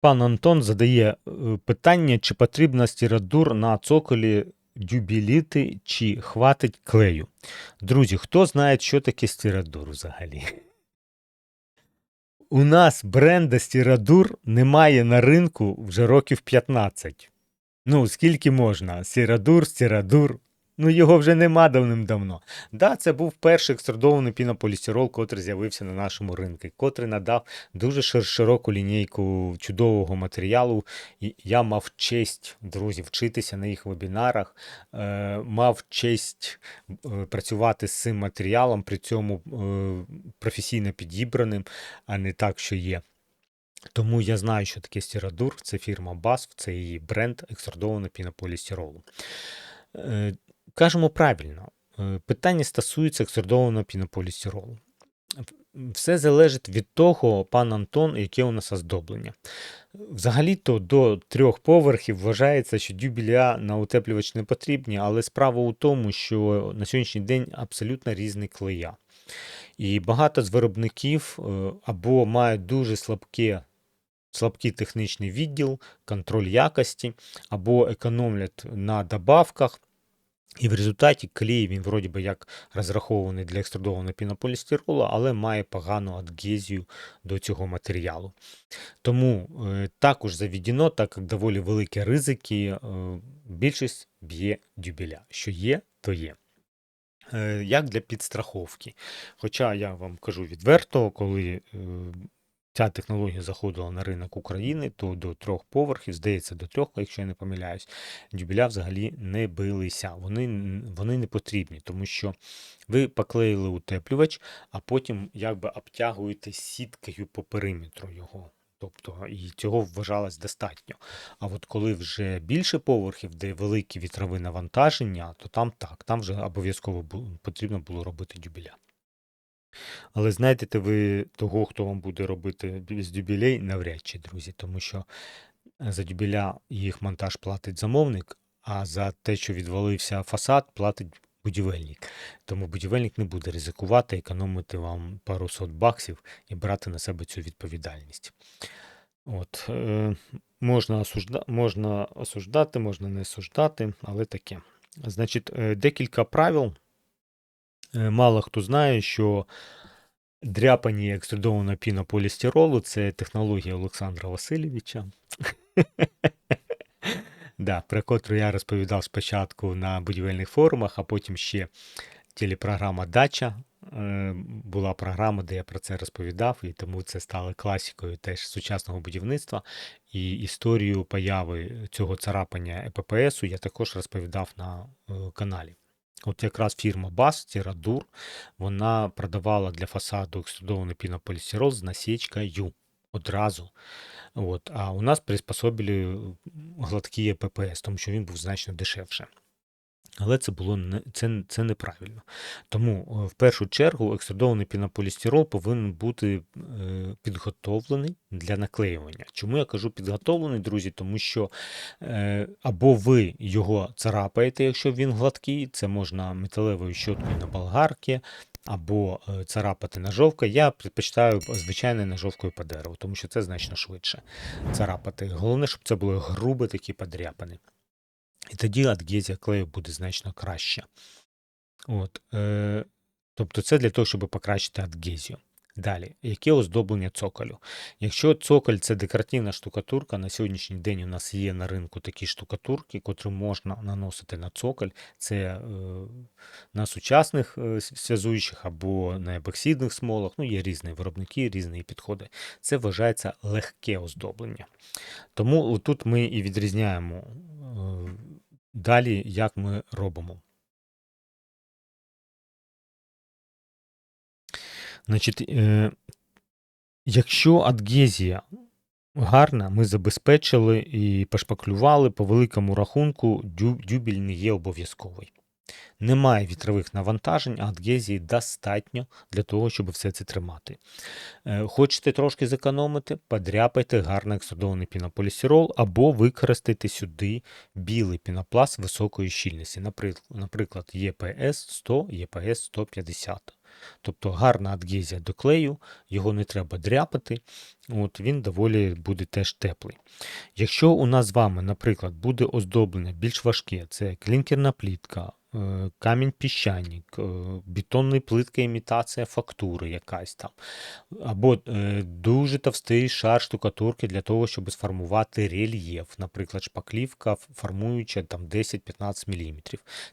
Пан Антон задає е, питання, чи потрібна стірадур на цоколі дюбіліти, чи хватить клею. Друзі, хто знає, що таке стірадур взагалі? У нас бренда стірадур немає на ринку вже років 15. Ну, скільки можна? Стірадур, стірадур. Ну, його вже нема давним-давно. Да, це був перший екструдований пінополістирол, котрий з'явився на нашому ринку, котрий надав дуже широку лінійку чудового матеріалу. І я мав честь, друзі, вчитися на їх вебінарах, е, мав честь е, працювати з цим матеріалом, при цьому е, професійно підібраним, а не так, що є. Тому я знаю, що таке стірадур, це фірма BASF, це її бренд екструдованого пінополістиролу. Кажемо правильно, е, питання стосується екструдованого пінополістиролу. Все залежить від того, пан Антон, яке у нас оздоблення. Взагалі-то до трьох поверхів вважається, що дюбеля на утеплювач не потрібні, але справа у тому, що на сьогоднішній день абсолютно різні клея. І багато з виробників е, або мають дуже слабке, слабкий технічний відділ, контроль якості, або економлять на добавках. І в результаті клей він вроді би як розрахований для екструдованого пінополістиролу, але має погану адгезію до цього матеріалу. Тому е, також заведено, так як доволі великі ризики, е, більшість б'є дюбеля. Що є, то є. Е, Як для підстраховки. Хоча я вам кажу відверто, коли ця технологія заходила на ринок України, то до трьох поверхів, здається, до трьох, якщо я не помиляюсь, дюбеля взагалі не билися. Вони, вони не потрібні, тому що ви поклеїли утеплювач, а потім якби обтягуєте сіткою по периметру його. Тобто і цього вважалось достатньо. А от коли вже більше поверхів, де великі вітрові навантаження, то там так, там вже обов'язково потрібно було робити дюбеля. Але знайдете ви того, хто вам буде робити з дюбелей, навряд чи, друзі, тому що е, за дюбеля їх монтаж платить замовник, а за те, що відвалився фасад, платить будівельник. Тому будівельник не буде ризикувати, економити вам пару сот баксів і брати на себе цю відповідальність. От, е, можна, осужда, можна осуждати, можна не осуждати, але таке. Значить, е, декілька правил. Е, Мало хто знає, що дряпані екструдованого пінополістиролу це технологія Олександра Васильовича. Да, про котру я розповідав спочатку на будівельних форумах, а потім ще телепрограма Дача. е, Була програма, де я про це розповідав, і тому це стало класикою теж сучасного будівництва. І історію появи цього царапання ЕППСу я також розповідав на е, каналі. От якраз фірма Бас, Тірадур, вона продавала для фасаду екструдований пінополістирол з насічкою одразу. От, а у нас приспособили гладкі ППС, тому що він був значно дешевше. Але це було не, це, це неправильно. Тому е, в першу чергу екструдований пінополістирол повинен бути е, підготовлений для наклеювання. Чому я кажу підготовлений, друзі? Тому що е, або ви його царапаєте, якщо він гладкий, це можна металевою щоткою на болгарки, або царапати ножовкою. Я предпочитаю звичайною ножовкою по дереву, тому що це значно швидше царапати. Головне, щоб це було грубе такі подряпини. І тоді адгезія клею буде значно краще. От, е, тобто це для того, щоб покращити адгезію. Далі, яке оздоблення цоколю? Якщо цоколь це декоративна штукатурка, на сьогоднішній день у нас є на ринку такі штукатурки, котрі можна наносити на цоколь. Це е, на сучасних е, с- зв'язуючих або на епоксидних смолах. Ну, є різні виробники, різні підходи. Це вважається легке оздоблення. Тому тут ми і відрізняємо е, далі, як ми робимо. Значить, е, якщо адгезія гарна, ми забезпечили і пошпаклювали по великому рахунку, дю- дюбель не є обов'язковий. Немає вітрових навантажень, а адгезії достатньо для того, щоб все це тримати. Е, Хочете трошки зекономити, подряпайте гарно екструдований пінополістирол або використайте сюди білий пінопласт високої щільності, наприклад, ЄПС 100, ЄПС 150. Тобто гарна адгезія до клею, його не треба дряпати, от, він доволі буде теж теплий. Якщо у нас з вами, наприклад, буде оздоблення більш важке, це клінкерна плітка, камінь піщаник, е, бетонна плитка імітація фактури якась там, або е, дуже товстий шар штукатурки для того, щоб сформувати рельєф, наприклад, шпаклівка формуюча там 10-15 мм.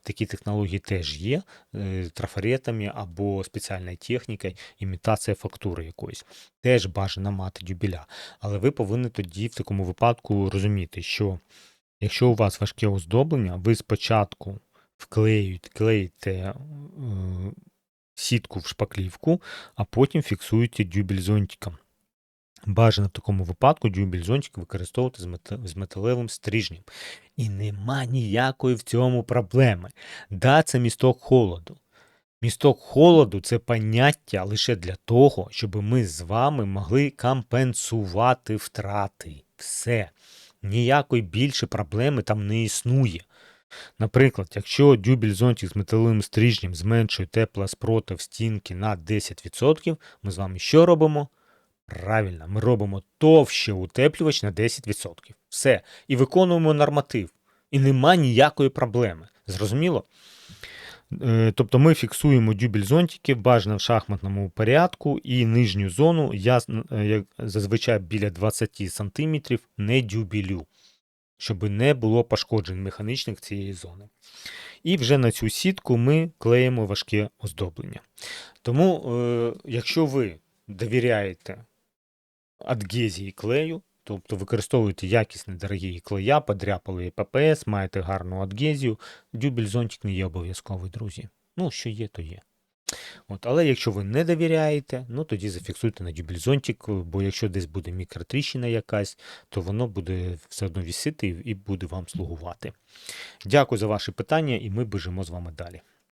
Такі технології теж є е, трафаретами або спеціальною технікою, імітація фактури якоїсь. Теж бажано мати дюбеля. Але ви повинні тоді в такому випадку розуміти, що якщо у вас важке оздоблення, ви спочатку вклеюєте, клеїте е, сітку в шпаклівку, а потім фіксуєте дюбель зонтиком. Бажано в такому випадку дюбель зонтик використовувати з металевим стрижнем. І нема ніякої в цьому проблеми. Да, це місток холоду. Місток холоду це поняття лише для того, щоб ми з вами могли компенсувати втрати. Все. Ніякої більше проблеми там не існує. Наприклад, якщо дюбель зонтик з металевим стрижнем зменшує теплоспротив стінки на 10%, ми з вами що робимо? Правильно, ми робимо товще утеплювач на 10%. Все. І виконуємо норматив. І нема ніякої проблеми. Зрозуміло? Е, Тобто ми фіксуємо дюбель зонтики бажано в шахматному порядку, і нижню зону я е, зазвичай біля 20 см не дюбелю, щоб не було пошкоджень механічних цієї зони. І вже на цю сітку ми клеїмо важке оздоблення. Тому, е, якщо ви довіряєте адгезії клею, тобто використовуєте якісні дорогі клея, подряпали ППС, маєте гарну адгезію, дюбель зонтик не є обов'язковий, друзі. Ну, що є, то є. От, але якщо ви не довіряєте, ну тоді зафіксуйте на дюбельзонтик, бо якщо десь буде мікротріщина якась, то воно буде все одно вісити і буде вам слугувати. Дякую за ваші питання, і ми біжимо з вами далі.